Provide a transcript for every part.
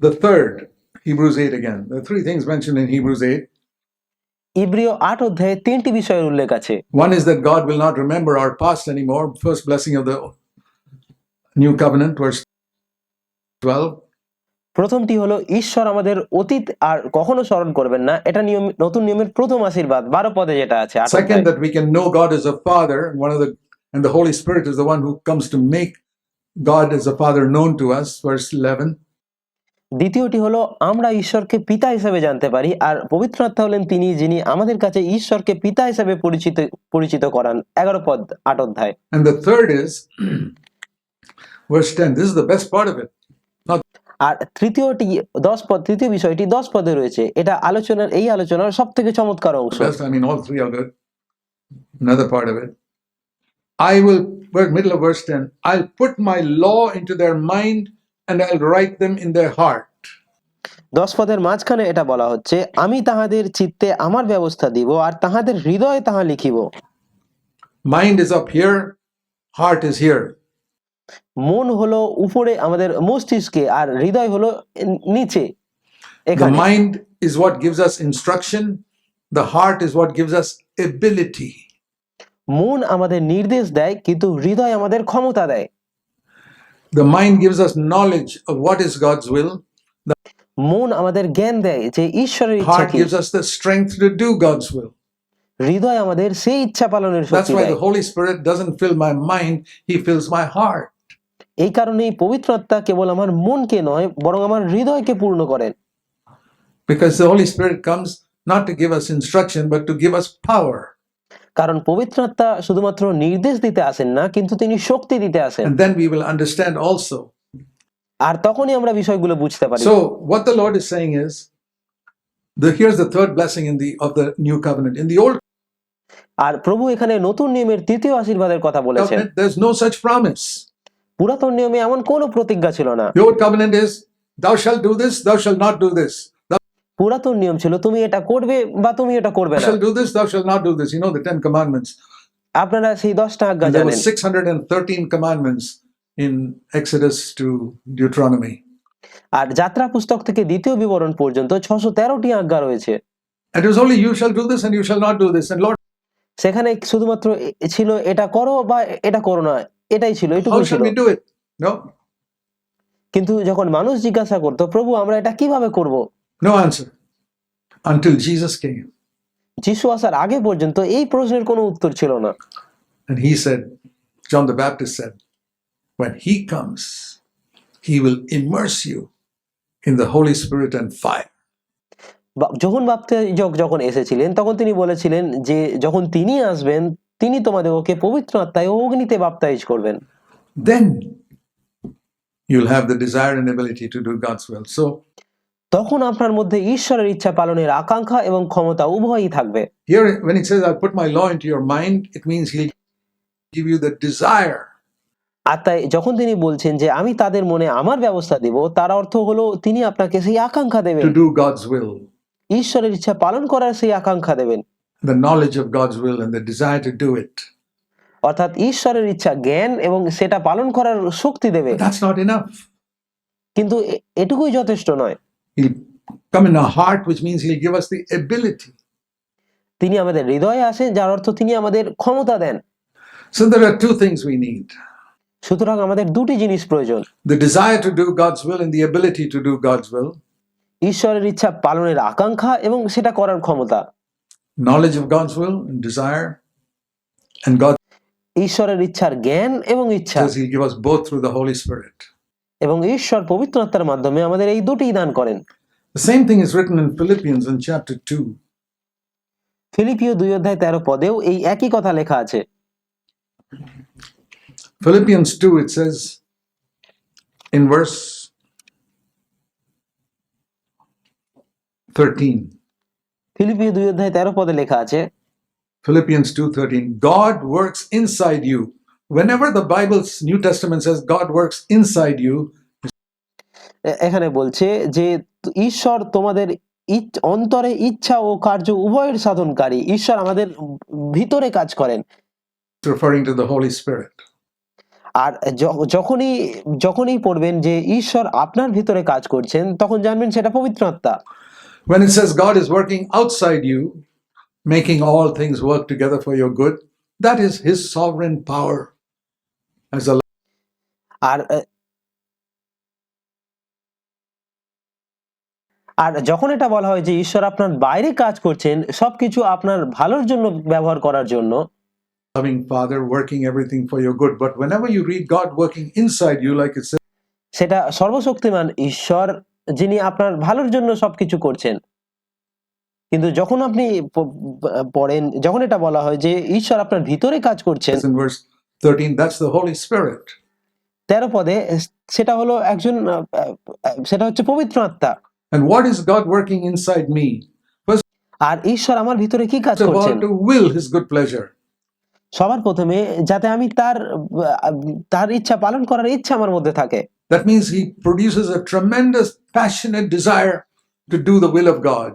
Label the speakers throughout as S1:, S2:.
S1: The third, Hebrews 8 again. Are three things mentioned in Hebrews 8.
S2: ইব্রিয় আট অধ্যায়ে তিনটি বিষয়ের উল্লেখ আছে
S1: One is that God will not remember our past anymore. First blessing of the new covenant, verse 12.
S2: প্রথমটি হলো ঈশ্বর আমাদের অতীত আর কখনো স্মরণ করবেন না এটা নিয়ম নতুন নিয়মের প্রথম আশীর্বাদ বারো পদে যেটা আছে আট
S1: Second,
S2: অধ্যায়ে।
S1: that we can know God as a Father. One of the and the Holy Spirit is the one who comes to make God as a Father known to us. Verse 11.
S2: দ্বিতীয়টি হলো আমরা ঈশ্বরকে পিতা হিসেবে জানতে পারি আর পবিত্র আত্মা হলেন তিনি যিনি আমাদের কাছে ঈশ্বরকে পিতা হিসেবে পরিচিত পরিচিত করান এগারো পদ আট অধ্যায়
S1: And the third is verse 10. This is the best part of it.
S2: আর তৃতীয়টি দশ পদ তৃতীয় বিষয়টি দশ পদে রয়েছে এটা আলোচনার এই আলোচনার সব থেকে চমৎকার অংশ
S1: I mean, all three are good. Another part of it. I will, middle of verse 10, I'll put my law into their mind and
S2: মাঝখানে এটা বলা হচ্ছে আমি তাহাদের চিত্তে আমার ব্যবস্থা দিব আর তাহাদের হৃদয়ে তাহা লিখিব। মন হলো উপরে আমাদের মস্তিষ্কে আর হৃদয় হলো নিচে
S1: the mind is what instruction the heart is gives us
S2: মন আমাদের নির্দেশ দেয় কিন্তু হৃদয় আমাদের ক্ষমতা দেয়।
S1: The mind gives us knowledge of what is God's will,
S2: মন আমাদের জ্ঞান দেয় যে ঈশ্বরের ইচ্ছা
S1: heart
S2: কি
S1: gives us the strength to do God's will.
S2: হৃদয় আমাদের সেই ইচ্ছা পালনের
S1: That's
S2: শক্তি
S1: why
S2: দেয়
S1: the Holy Spirit doesn't fill my mind, He fills my heart.
S2: এই কারণেই পবিত্র আত্মা কেবল আমার মনকে নয় বরং আমার হৃদয়কে পূর্ণ করেন
S1: Because the Holy Spirit comes not to give us instruction, but to give us power.
S2: কারণ পবিত্র আত্মা শুধুমাত্র নির্দেশ দিতে আসেন না কিন্তু তিনি শক্তি দিতে আসেন
S1: And then we will understand also.
S2: আর তখনই আমরা বিষয়গুলো বুঝতে পারি
S1: So, what the Lord is saying is, the, here's the third blessing in the of the new covenant. In the old
S2: আর প্রভু এখানে নতুন নিয়মের তৃতীয় আশীর্বাদের কথা বলেছেন
S1: covenant, there's no such promise.
S2: পুরাতন নিয়মে এমন কোনো প্রতিজ্ঞা ছিল না
S1: old covenant is, thou shalt do this, thou shalt not do this.
S2: পুরাতন নিয়ম ছিল তুমি এটা করবে বা তুমি এটা করবে না
S1: shalt do this, thou shalt not do this. You know the Ten Commandments.
S2: আপনারা সেই দশটা আজ্ঞা জানেন
S1: 613 commandments in Exodus to Deuteronomy.
S2: আর যাত্রা পুস্তক থেকে দ্বিতীয় বিবরণ পর্যন্ত ছশো তেরোটি আজ্ঞা রয়েছে
S1: it was only you shall do this and you shall not do this. And Lord,
S2: সেখানে শুধুমাত্র ছিল এটা করো বা এটা করো না এটাই ছিল এটুকু ছিল
S1: shall
S2: কিন্তু যখন মানুষ জিজ্ঞাসা করতো প্রভু আমরা এটা কীভাবে করব
S1: no answer until Jesus came.
S2: যিশু আসার আগে পর্যন্ত এই প্রশ্নের কোনো উত্তর ছিল না
S1: And he said, John the Baptist said, when he comes, he will immerse you in the Holy Spirit and fire.
S2: যখন বাপ্তাইজক যখন এসেছিলেন তখন তিনি বলেছিলেন যে যখন তিনি আসবেন তিনি তোমাদেরকে পবিত্র আত্মায় অগ্নিতে বাপ্তাইজ করবেন
S1: Then you'll have the desire and ability to do God's will. So
S2: তখন আপনার মধ্যে ঈশ্বরের ইচ্ছা পালনের আকাঙ্ক্ষা এবং ক্ষমতা উভয়ই থাকবে।
S1: Here, when he says, I'll put my law into your mind, it means he'll give you the desire.
S2: আর তাই যখন তিনি বলছেন যে আমি তাদের মনে আমার ব্যবস্থা দিব তার অর্থ হলো তিনি আপনাকে সেই আকাঙ্ক্ষা দেবেন।
S1: To do God's will,
S2: ঈশ্বরের ইচ্ছা পালন করার সেই আকাঙ্ক্ষা দেবেন।
S1: The knowledge of God's will and the desire to do it.
S2: অর্থাৎ ঈশ্বরের ইচ্ছা জ্ঞান এবং সেটা পালন করার শক্তি দেবে।
S1: That's not enough.
S2: কিন্তু এটুকুই যথেষ্ট নয়।
S1: He'll come in our heart, which means he'll give us the ability.
S2: তিনি আমাদের হৃদয়ে আসেন যার অর্থ তিনি আমাদের ক্ষমতা দেন
S1: So there are two things we need.
S2: সুতরাং আমাদের দুটি জিনিস প্রয়োজন
S1: the desire to do God's will and the ability to do God's will,
S2: ঈশ্বরের ইচ্ছা পালনের আকাঙ্ক্ষা এবং সেটা করার ক্ষমতা
S1: knowledge of God's will and desire, and God
S2: ঈশ্বরের ইচ্ছার জ্ঞান এবং ইচ্ছা
S1: says He'll give us both through the Holy Spirit.
S2: এবং ঈশ্বর পবিত্র আত্মার মাধ্যমে আমাদের এই দুটিই দান করেন
S1: The same thing is written in Philippians in chapter 2.
S2: ফিলিপিও দুই অধ্যায় তেরো পদেও এই একই কথা লেখা আছে
S1: Philippians 2, it says in verse 13.
S2: ফিলিপিও দুই অধ্যায় তেরো পদে লেখা আছে
S1: Philippians 2:13 God works inside you. Whenever the Bible's New Testament says God works inside you,
S2: এখানে বলছে যে ঈশ্বর তোমাদের অন্তরে ইচ্ছা ও কার্য উভয়ের সাধনকারী। ঈশ্বর আমাদের ভিতরে কাজ করেন। আর যখনই যখনই পড়বেন যে ঈশ্বর আপনার ভিতরে কাজ করছেন তখন জানবেন সেটা পবিত্র আত্মা।
S1: When it says god is working outside you making all things work together for your good that is his sovereign power as a
S2: আর আর যখন এটা বলা হয় যে ঈশ্বর আপনার বাইরে কাজ করছেন সবকিছু আপনার ভালোর জন্য ব্যবহার করার জন্য
S1: loving Father working everything for your good. But whenever you read God working inside you, like it says,
S2: সেটা সর্বশক্তিমান ঈশ্বর যিনি আপনার ভালোর জন্য সবকিছু করছেন কিন্তু যখন আপনি পড়েন যখন এটা বলা হয় যে ঈশ্বর আপনার ভিতরে কাজ করছেন
S1: 13, that's the Holy Spirit.
S2: তেরো পদে সেটা হলো একজন সেটা হচ্ছে পবিত্র আত্মা
S1: And what is God working inside me? First
S2: আর ঈশ্বর আমার ভিতরে কি কাজ
S1: of
S2: করছেন
S1: all, to will His good pleasure.
S2: সবার প্রথমে যাতে আমি তার আহ, তার ইচ্ছা পালন করার ইচ্ছা আমার মধ্যে থাকে
S1: That means He produces a tremendous, passionate desire to do the will of God.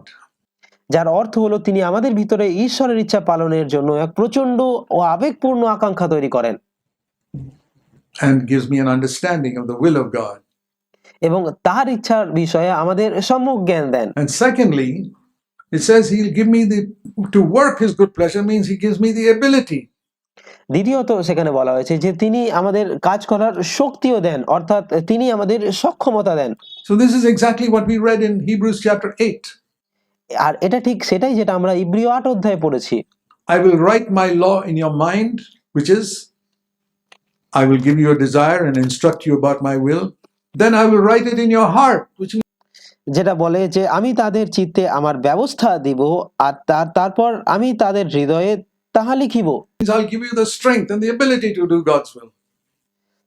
S2: যার অর্থ হলো তিনি আমাদের ভিতরে ঈশ্বরের ইচ্ছা পালনের জন্য এক প্রচন্ড ও আবেগপূর্ণ আকাঙ্ক্ষা তৈরি করেন
S1: and gives me an understanding of the will of God.
S2: এবং তার ইচ্ছার বিষয়ে আমাদের সম্যক জ্ঞান দেন
S1: And secondly, it says He'll give me the to work His good pleasure means He gives me the ability.
S2: দ্বিতীয়ত সেখানে বলা হয়েছে যে তিনি আমাদের কাজ করার শক্তিও দেন অর্থাৎ তিনি আমাদের সক্ষমতা দেন
S1: So this is exactly what we read in Hebrews chapter 8.
S2: আর এটা ঠিক সেটাই যেটা আমরা ইব্রিয় আট অধ্যায়ে পড়েছি
S1: I will write my law in your mind, which is I will give you a desire and instruct you about my will. Then I will write it in your heart, which
S2: যেটা বলে যে আমি তাদের চিত্তে আমার ব্যবস্থা দিব আর তার তারপর আমি তাদের হৃদয়ে তাহা লিখিব
S1: I'll give you the strength and the ability to do God's will.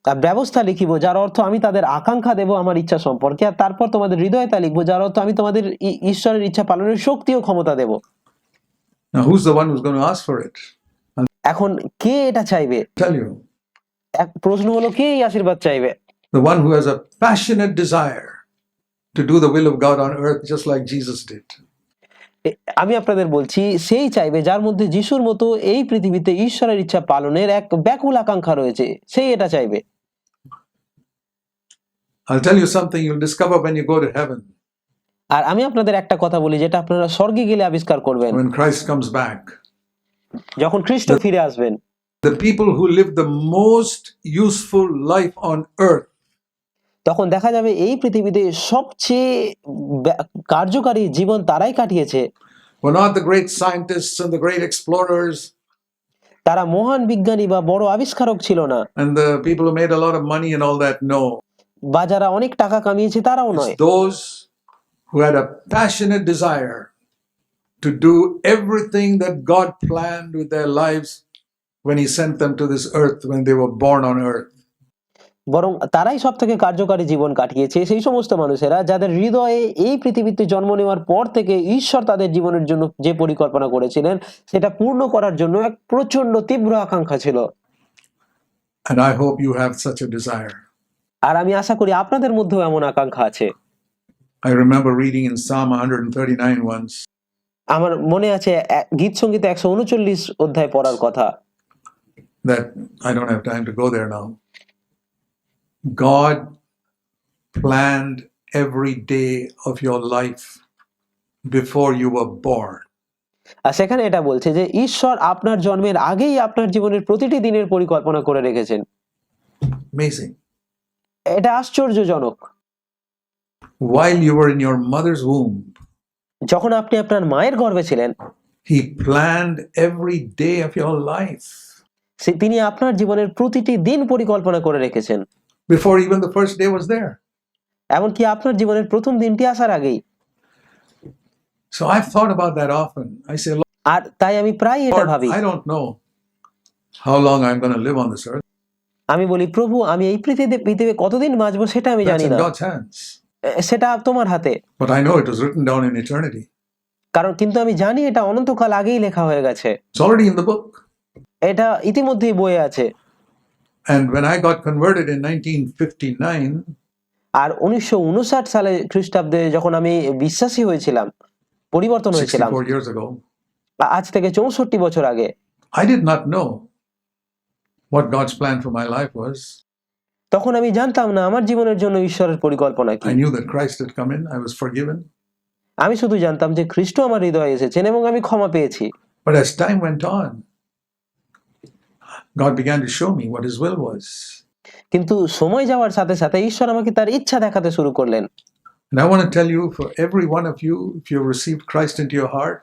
S2: তার ব্যবস্থা লিখিব যার অর্থ আমি তাদের আকাঙ্ক্ষা দেব আমার ইচ্ছা সম্পর্কে আর তারপর তোমাদের হৃদয়ে তা লিখব যার অর্থ আমি তোমাদের ঈশ্বরের ইচ্ছা পালনের শক্তি ও ক্ষমতা দেব
S1: Now, who's the one who's going to ask for it?
S2: এখন কে এটা চাইবে
S1: tell you.
S2: এক প্রশ্ন হলো কে এই আশীর্বাদ চাইবে
S1: The one who has a passionate desire to do the will of God on earth, just like Jesus did.
S2: এ- আমি আপনাদের বলছি সেই চাইবে যার মধ্যে যিশুর মতো এই পৃথিবীতে ঈশ্বরের ইচ্ছা পালনের এক ব্যাকুল আকাঙ্ক্ষা রয়েছে সেই এটা চাইবে
S1: I'll tell you something you'll discover when you go to heaven,
S2: আর আমি আপনাদের একটা কথা বলি যেটা আপনারা স্বর্গে গেলে আবিষ্কার করবেন
S1: when Christ comes back.
S2: যখন খ্রিস্ট ফিরে আসবেন
S1: The people who live the most useful life on earth
S2: তখন দেখা যাবে এই পৃথিবীতে সবচেয়ে কার্যকারী জীবন তারাই কাটিয়েছে
S1: were not the great scientists and the great explorers
S2: তারা মহান বিজ্ঞানী বা বড় আবিষ্কারক ছিল না
S1: and the people who made a lot of money and all that. No.
S2: বা যারা অনেক টাকা কামিয়েছে তারাও নয়
S1: those who had a passionate desire to do everything that God planned with their lives when He sent them to this earth, when they were born on earth.
S2: বরং তারাই সব থেকে কার্যকারী জীবন কাটিয়েছে সেই সমস্ত মানুষেরা যাদের হৃদয়ে এই পৃথিবীতে জন্ম নেওয়ার পর থেকে ঈশ্বর তাদের জীবনের জন্য যে পরিকল্পনা করেছিলেন সেটা পূর্ণ করার জন্য এক প্রচণ্ড তীব্র আকাঙ্ক্ষা ছিল
S1: And I hope you have such a desire.
S2: আর আমি আশা করি আপনাদের মধ্যেও এমন আকাঙ্ক্ষা আছে
S1: I remember reading in Psalm 139 once
S2: আমার মনে আছে গীত সংগীত একশো উনচল্লিশ অধ্যায় পড়ার কথা
S1: that I don't have time to go there now. God planned every day of your life before you were born.
S2: আর সেখানে এটা বলছে যে ঈশ্বর আপনার জন্মের আগেই আপনার জীবনের প্রতিটি দিনের পরিকল্পনা করে রেখেছেন
S1: Amazing.
S2: এটা আশ্চর্যজনক
S1: While you were in your mother's womb,
S2: যখন আপনি আপনার মায়ের গর্ভে ছিলেন
S1: He planned every day of your life
S2: তিনি আপনার জীবনের প্রতিটি দিন পরিকল্পনা করে রেখেছেন
S1: before even the first day was there.
S2: এমনকি আপনার জীবনের প্রথম দিনটি আসার আগেই
S1: So I've thought about that often. I say, Lord,
S2: আর তাই আমি প্রায় এটা ভাবি
S1: I don't know how long I'm going to live on this earth.
S2: আমি বলি প্রভু আমি এই পৃথিবীতে পৃথিবীতে কতদিন বাঁচবো সেটা আমি জানি না. সেটা তোমার হাতে
S1: But I know it was written down in eternity.
S2: কারণ কিন্তু আমি জানি এটা অনন্তকাল আগেই লেখা হয়ে গেছে
S1: It's already in the book.
S2: এটা ইতিমধ্যেই বইয়ে আছে
S1: And when I got converted in 1959,
S2: আর উনিশশো সালে খ্রিস্টাব্দে যখন আমি বিশ্বাসী হয়েছিলাম পরিবর্তন হয়েছিলাম
S1: 64 years ago,
S2: আজ থেকে চৌষট্টি বছর আগে
S1: I did not know what God's plan for my life was.
S2: তখন আমি জানতাম না আমার জীবনের জন্য ঈশ্বরের পরিকল্পনা কি
S1: I knew that Christ had come in, I was forgiven.
S2: আমি শুধু জানতাম যে খ্রিস্ট আমার হৃদয়ে এসেছেন এবং আমি ক্ষমা পেয়েছি
S1: But as time went on, God began to show me what His will was.
S2: কিন্তু সময় যাওয়ার সাথে সাথে ঈশ্বর আমাকে তার ইচ্ছা দেখাতে শুরু করলেন
S1: And I want to tell you, for every one of you, if you have received Christ into your heart,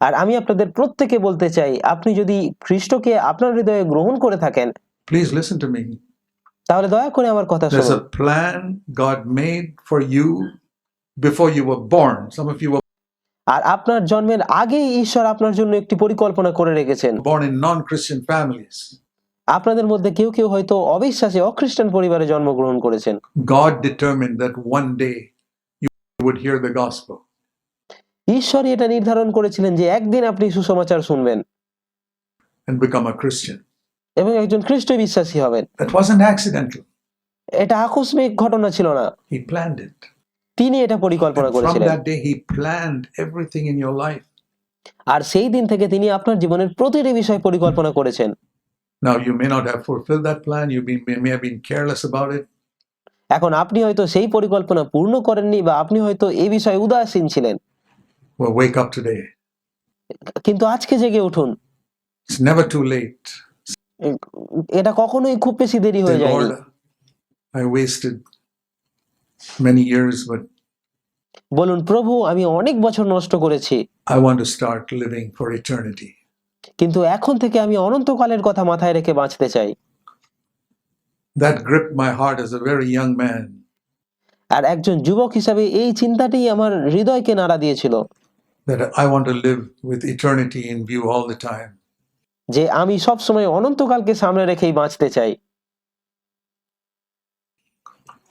S2: আর আমি আপনাদের প্রত্যেকে বলতে চাই আপনি যদি খ্রিস্টকে আপনার হৃদয়ে গ্রহণ করে থাকেন
S1: please listen to me.
S2: তাহলে দয়া করে আমার কথা শুনুন There's
S1: a plan God made for you before you were born. Some of you were
S2: আর আপনার জন্মের আগেই ঈশ্বর আপনার জন্য একটি পরিকল্পনা করে রেখেছেন
S1: born in non Christian families.
S2: আপনাদের মধ্যে কেউ কেউ হয়তো অবিশ্বাসী অখ্রিস্টান পরিবারে জন্মগ্রহণ করেছেন
S1: God determined that one day you would hear the gospel.
S2: ঈশ্বরই এটা নির্ধারণ করেছিলেন যে একদিন আপনি সুসমাচার শুনবেন
S1: and become a Christian.
S2: এবং একজন খ্রিস্ট বিশ্বাসী হবেন
S1: That wasn't accidental.
S2: এটা আকস্মিক ঘটনা ছিল না
S1: He planned it.
S2: তিনি এটা পরিকল্পনা করেছিলেন
S1: that day, He planned everything in your life.
S2: আর সেই দিন থেকে তিনি আপনার জীবনের প্রতিটি বিষয় পরিকল্পনা করেছেন
S1: Now, you may not have fulfilled that plan. You may, may have been careless about it.
S2: এখন আপনি হয়তো সেই পরিকল্পনা পূর্ণ করেননি বা আপনি হয়তো এই বিষয়ে উদাসীন ছিলেন
S1: Well, wake up today.
S2: কিন্তু আজকে জেগে উঠুন
S1: It's never too late.
S2: এটা কখনোই খুব বেশি দেরি হয়ে যায়নি
S1: I wasted many years, but
S2: বলুন প্রভু আমি অনেক বছর নষ্ট করেছি
S1: I want to start living for eternity.
S2: কিন্তু এখন থেকে আমি অনন্তকালের কথা মাথায় রেখে বাঁচতে চাই
S1: That gripped my heart as a very young man.
S2: আর একজন যুবক হিসাবে এই চিন্তাটি আমার হৃদয়কে নাড়া দিয়েছিল
S1: That I want to live with eternity in view all the time.
S2: যে আমি সব সময় অনন্তকালকে সামনে রেখেই বাঁচতে চাই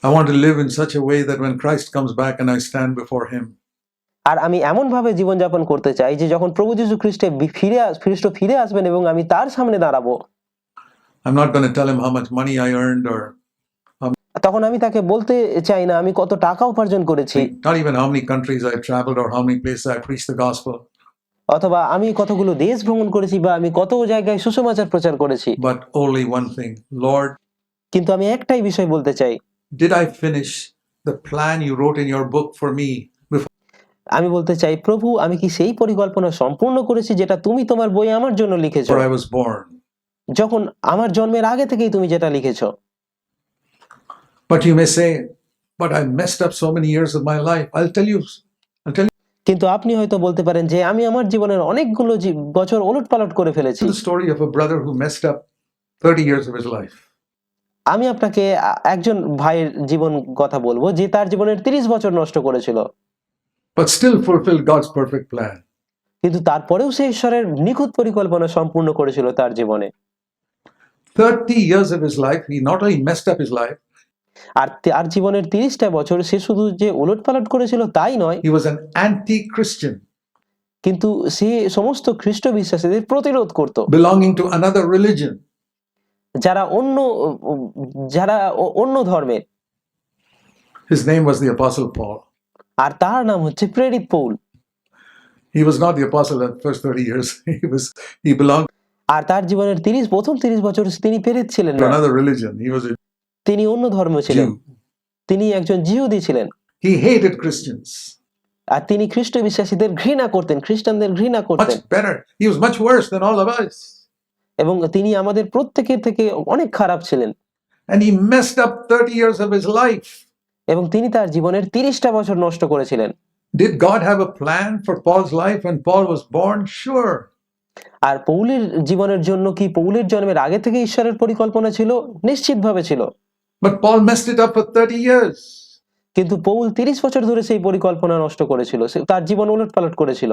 S1: I want to live in such a way that when Christ comes back and I stand before Him,
S2: আর আমি এমন ভাবে জীবনযাপন করতে চাই যে যখন প্রভু যীশু খ্রিস্টে ফিরে খ্রিস্ট ফিরে আসবেন এবং আমি তার সামনে দাঁড়াবো
S1: I'm not going to tell Him how much money I earned or
S2: তখন আমি তাকে বলতে চাই না আমি কত টাকা উপার্জন করেছি
S1: not even how many countries I've traveled or how many places I preached the gospel,
S2: অথবা আমি কতগুলো দেশ ভ্রমণ করেছি বা আমি কত জায়গায় সুসমাচার প্রচার করেছি
S1: but only one thing Lord,
S2: কিন্তু আমি একটাই বিষয় বলতে চাই
S1: did I finish the plan you wrote in your book for me?
S2: আমি বলতে চাই প্রভু আমি কি সেই পরিকল্পনা সম্পূর্ণ করেছি যেটা তুমি তোমার বই আমার জন্য লিখেছো? যখন আমার জন্মের আগে থেকেই তুমি যেটা লিখেছ।
S1: But you may say but I messed up so years my life I will tell you
S2: কিন্তু আপনি হয়তো বলতে পারেন যে আমি আমার জীবনের অনেকগুলো বছর ওলট পালট করে ফেলেছি।
S1: Story of brother who messed up years of his life
S2: আমি আপনাকে একজন ভাইয়ের জীবন কথা বলব যে তার জীবনের তিরিশ বছর নষ্ট করেছিল
S1: but still fulfilled God's perfect plan.
S2: কিন্তু তারপরেও সে ঈশ্বরের নিখুঁত পরিকল্পনা সম্পূর্ণ করেছিল তার জীবনে
S1: 30 years of his life, he not only messed up his life,
S2: আর তার জীবনের তিরিশটা বছর সে শুধু যে ওলট পালট করেছিল তাই নয়
S1: he was an anti Christian,
S2: কিন্তু সে সমস্ত খ্রিস্ট বিশ্বাসীদের প্রতিরোধ করত
S1: belonging টু another religion.
S2: যারা অন্য যারা অন্য ধর্মের
S1: His name was the Apostle Paul.
S2: আর তার নাম হচ্ছে প্রেরিত Paul
S1: He was not the apostle at first 30 years. He was he belonged
S2: আর তার জীবনের তিরিশ প্রথম তিরিশ বছর তিনি প্রেরিত ছিলেন
S1: to
S2: না
S1: another religion. He was a
S2: তিনি অন্য ধর্ম ছিলেন
S1: Jew.
S2: তিনি একজন জিহুদি ছিলেন
S1: He hated Christians.
S2: আর তিনি খ্রিস্ট বিশ্বাসীদের ঘৃণা করতেন খ্রিস্টানদের ঘৃণা করতেন
S1: Much better. He was much worse than all of us.
S2: এবং তিনি আমাদের প্রত্যেকের থেকে অনেক খারাপ ছিলেন
S1: And he messed up 30 years of his life.
S2: এবং তিনি তার জীবনের তিরিশটা বছর নষ্ট করেছিলেন
S1: Did God have a plan for Paul's life when Paul was born? Sure.
S2: আর পৌলের জীবনের জন্য কি পৌলের জন্মের আগে থেকে ঈশ্বরের পরিকল্পনা ছিল নিশ্চিতভাবে ছিল
S1: But Paul messed it up for 30 years.
S2: কিন্তু পৌল তিরিশ বছর ধরে সেই পরিকল্পনা নষ্ট করেছিল তার জীবন উলট পালট করেছিল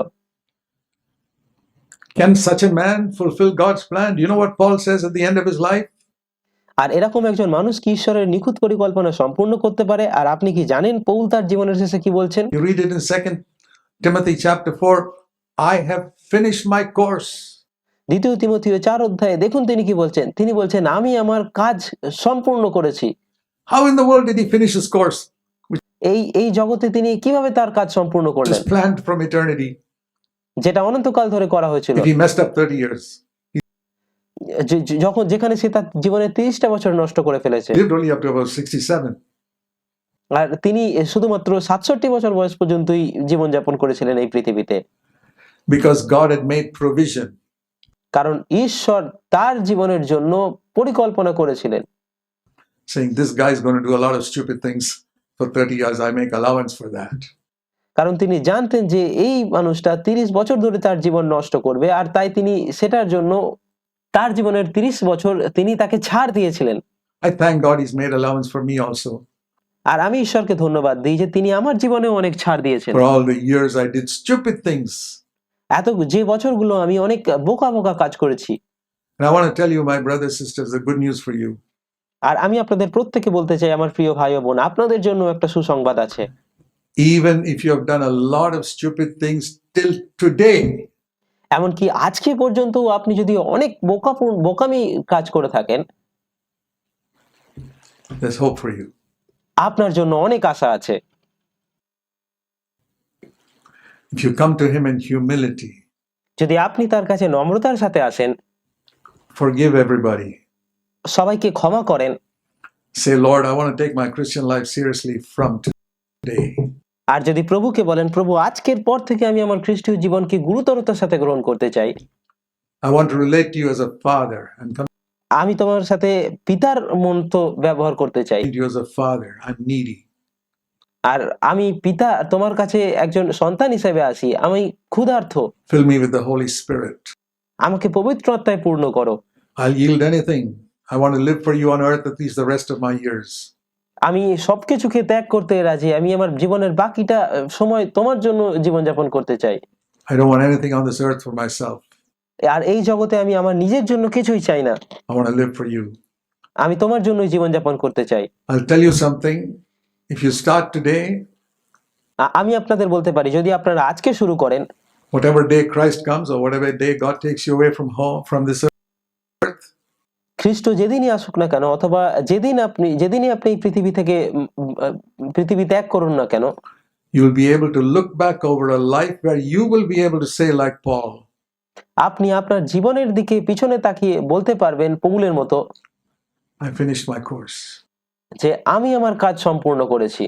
S1: Can such a man fulfill God's plan? Do you know what Paul says at the end of his life?
S2: আর এরকম একজন মানুষ কি ঈশ্বরের নিখুঁত পরিকল্পনা সম্পূর্ণ করতে পারে আর আপনি কি জানেন পৌল তার জীবনের শেষে কি বলছেন
S1: You read it in 2 Timothy chapter 4 I have finished my course.
S2: দ্বিতীয় তিমথীয় চার অধ্যায়ে দেখুন তিনি কি বলছেন তিনি বলছেন আমি আমার কাজ সম্পূর্ণ করেছি
S1: How in the world did he finish his course?
S2: এই এই জগতে তিনি কিভাবে তার কাজ সম্পূর্ণ
S1: Which
S2: করলেন
S1: is planned from eternity.
S2: যেটা অনন্তকাল ধরে করা হয়েছিল। যখন যেখানে সে তার জীবনে তিরিশটা বছর নষ্ট করে ফেলেছে। আর তিনি শুধুমাত্র সাতষট্টি বছর বয়স পর্যন্তই জীবন যাপন করেছিলেন এই পৃথিবীতে।
S1: Because God had made provision
S2: কারণ ঈশ্বর তার জীবনের জন্য পরিকল্পনা করেছিলেন।
S1: Saying this guys gonna do years I make allowance that
S2: কারণ তিনি জানতেন যে এই মানুষটা তিরিশ বছর ধরে তার জীবন নষ্ট করবে আর তাই তিনি সেটার জন্য তার জীবনের তিরিশ বছর তিনি তাকে ছাড় দিয়েছিলেন
S1: I thank God he's made allowance for me also.
S2: আর আমি ঈশ্বরকে ধন্যবাদ দিই যে তিনি আমার জীবনেও অনেক ছাড় দিয়েছেন
S1: For all the years I did stupid things.
S2: এত যে বছরগুলো আমি অনেক বোকা বোকা কাজ করেছি
S1: And I want to tell you, my brothers, sisters, the good news for you.
S2: আর আমি আপনাদের প্রত্যেকে বলতে চাই আমার প্রিয় ভাই ও বোন আপনাদের জন্য একটা সুসংবাদ আছে
S1: Even if you have done a lot of stupid things till today,
S2: এমনকি আজকে পর্যন্ত আপনি যদি অনেক বোকা বোকামি কাজ করে থাকেন
S1: there's hope for you.
S2: আপনার জন্য অনেক আশা আছে
S1: If you come to him in humility,
S2: যদি আপনি তার কাছে নম্রতার সাথে আসেন
S1: forgive everybody.
S2: সবাইকে ক্ষমা করেন
S1: Say, Lord, I want to take my Christian life seriously from today.
S2: আর যদি প্রভুকে বলেন প্রভু আজকের পর থেকে আমি আমার খ্রিস্টীয় জীবনকে গুরুতরতার সাথে গ্রহণ করতে চাই। আমি তোমার সাথে পিতার মন্ত ব্যবহার করতে চাই। আর আমি পিতা তোমার কাছে একজন সন্তান হিসেবে আসি আমি ক্ষুধার্থ।
S1: ফিল মি উইথ
S2: আমাকে পবিত্র আত্মায় পূর্ণ করো।
S1: I yield anything I want to live for you on earth at least the rest of my years
S2: আমি সবকিছুকে ত্যাগ করতে রাজি আমি আমার জীবনের বাকিটা সময় তোমার জন্য জীবনযাপন করতে চাই
S1: I don't want anything on this earth for myself.
S2: আর এই জগতে আমি আমার নিজের জন্য কিছুই চাই না
S1: I want to live for you.
S2: আমি তোমার জন্যই জীবনযাপন করতে চাই
S1: I'll tell you something. If you start today,
S2: আমি আপনাদের বলতে পারি যদি আপনারা আজকে শুরু করেন
S1: whatever day Christ comes or whatever day God takes you away from home, from this earth,
S2: খ্রিস্ট যেদিনই আসুক না কেন অথবা যেদিন আপনি যেদিনই আপনি পৃথিবী থেকে পৃথিবী ত্যাগ করুন না কেন
S1: you'll be able to look back over a life where you will be able to say, like Paul,
S2: আপনি আপনার জীবনের দিকে পিছনে তাকিয়ে বলতে পারবেন পৌলের মতো
S1: I finished my course.
S2: যে আমি আমার কাজ সম্পূর্ণ করেছি